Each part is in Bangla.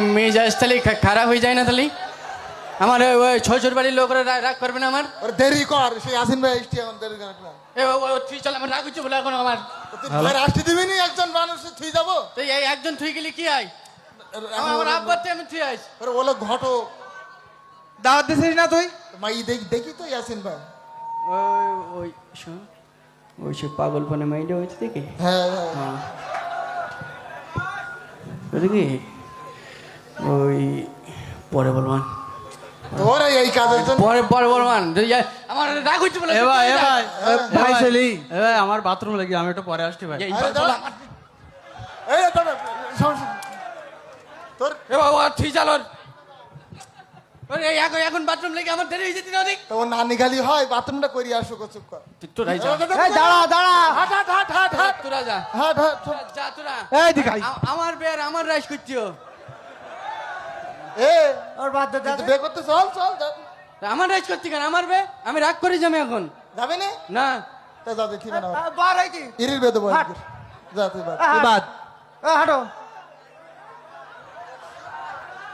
মেজাজ তাহলে খারাপ হয়ে যায় না তাহলে? আমার ওই- শ্বশুর বাড়ির লোকরা রাগ করবে না আমার? ওরে দেরি কর সেই আসিন ভাই এসটি এখন দেরি কর। এ ও- ও- তুই চল আমার রাগ হচ্ছে বলে এখন আমার। তুই ঘরে আসতে দিবি নি একজন মানুষ থুই যাব? তো এই একজন থুই গেলি কি হয়? আমার আমি আইস। ওরে ওলো ঘটো দাওয়াত দিছিস না তুই? মাই দেখি দেখি তো ইয়াসিন ভাই। ওই ওই শোন ওই সে পাগল ফোনে মাইন্ডে হয়েছে দেখি? হ্যাঁ হ্যাঁ। হ্যাঁ। কি ওই পরে বলবান ওরে এই কাজের জন্য পরে পরে বলবান আমার রাগ হচ্ছে বলে এ ভাই এ ভাই ভাই ভাই। এ ভাই আমার বাথরুম লাগি আমি একটু পরে আসছি ভাই। এই। তোর এ বাবা এখন বাথরুম লেগে আমার দেরি হয়ে যেতে না অনেক তোমার হয় বাথরুমটা করি আসো গো, চুপ কর। যা। দাঁড়া দাঁড়া হাট হাট হাট হাট হাট। তোরা যা। হাট হাট চুপ। যা তোরা। এই দিকাই আমার বের আমার রাইস করছিও এ ওর বাদ দে তুই বে করতে চল চল যা। আমার কেন? আমার বে আমি রাগ করে যাব এখন। যাবে নি? না। তা যা দেখি না বার এই কি ইরির বেদে বল। হাট। যা তুই বাদ। তুই বাদ। এ হাঁটো।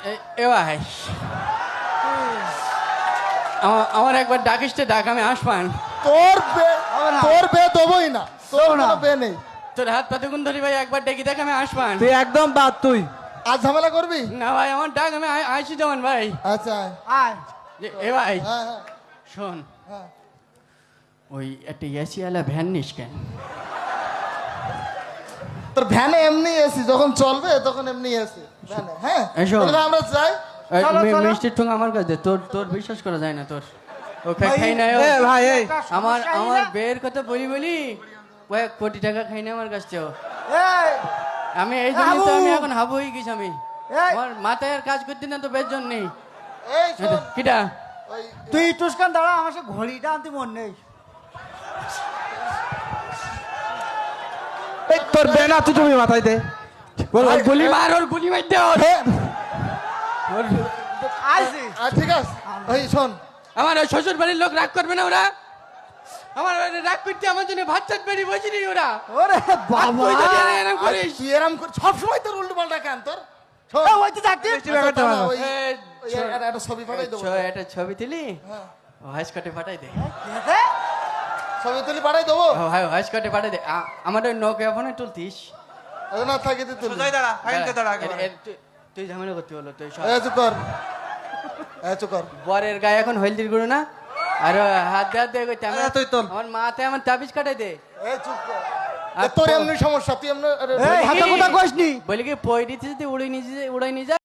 এ- এ ভাই। আমার- আমার একবার ডাকিসতে ডাক আমি আসবান তোর বে হবে না। তোর বে দেবই না। তোর না। কোনো বে নেই। তোর হাত পাতে কোন ধরি ভাই একবার ডেকে দেখ আমি আসবান তুই একদম বাদ তুই। আজ ঝামেলা করবি? না ভাই আমার ডাক আমি আই- আইসি যেমন ভাই। আচ্ছা আয়। এ ভাই হ্যাঁ হ্যাঁ। শোন। হ্যাঁ। ওই একটা এসিওয়ালা ভ্যান নিস কেন? তোর ভ্যানে এমনি এসি যখন চলবে তখন এমনি এসি ভ্যানে হ্যাঁ? আমরা যাই। মিষ্টির ঠোঙা আমার কাছে তোর তোর বিশ্বাস করা যায় না তোর। ও খাই খাই না এ ভাই এই। আমার আমার বের কথা বলি বলি কয়েক কোটি টাকা খাই না আমার কাছ থেকে ও। এই। আমি এই জন্য তো আমি এখন হাবু হয়ে গেছি আমি। আমার মাথায় আর কাজ করতে না তো বের জন্য নেই। এই শোন। কিটা? তুই টুসকান দাঁড়া আমার সে ঘড়িটা আনতে মন নেই। এই তোর বেনা তুই তুমি মাথায় দে। গুলি মার ওর গুলি মার দে ওর ঠিক আছে। ওই শোন। আমার ওই শ্বশুর বাড়ির লোক রাগ করবে না ওরা? আমার রাগ করতে আমার জন্য ভাত চাট বেরিয়ে বসিনি ওরা। ওরে বাবা। করিস। তুই এরম কর সবসময় তোর উল্টো পাল্টা কেন তোর? ওই তো একটা- ছবি পাঠাই দেবো। ছ- একটা ছবি তুলি? হ্যাঁ। কাটে পাঠাই দে। ছবি তুলি পাঠাই দেবো? ও, হাই কাটে পাঠাই দে। আমার ওই নোকিয়া ফোনে তুলতিস। না থাকে তুই তুলি। দাঁড়া এর- তুই- তুই ঝামেলা করতে হলো তুই এই চুপ কর। এই চুপ কর। বরের গায়ে এখন হলদির গুঁড়ো না? আর হাত দিয়ে হাত দিয়ে কইতে আমি- তুই তো আমার মাথায় আমার তাবিজ কাটাই দে। এই চুপ কর। এ, তোর এমনি সমস্যা তুই এমনি হাতে কথা বলি কি পয়ডিতে যদি উড়ে নিয়ে উড়াই নিয়ে যা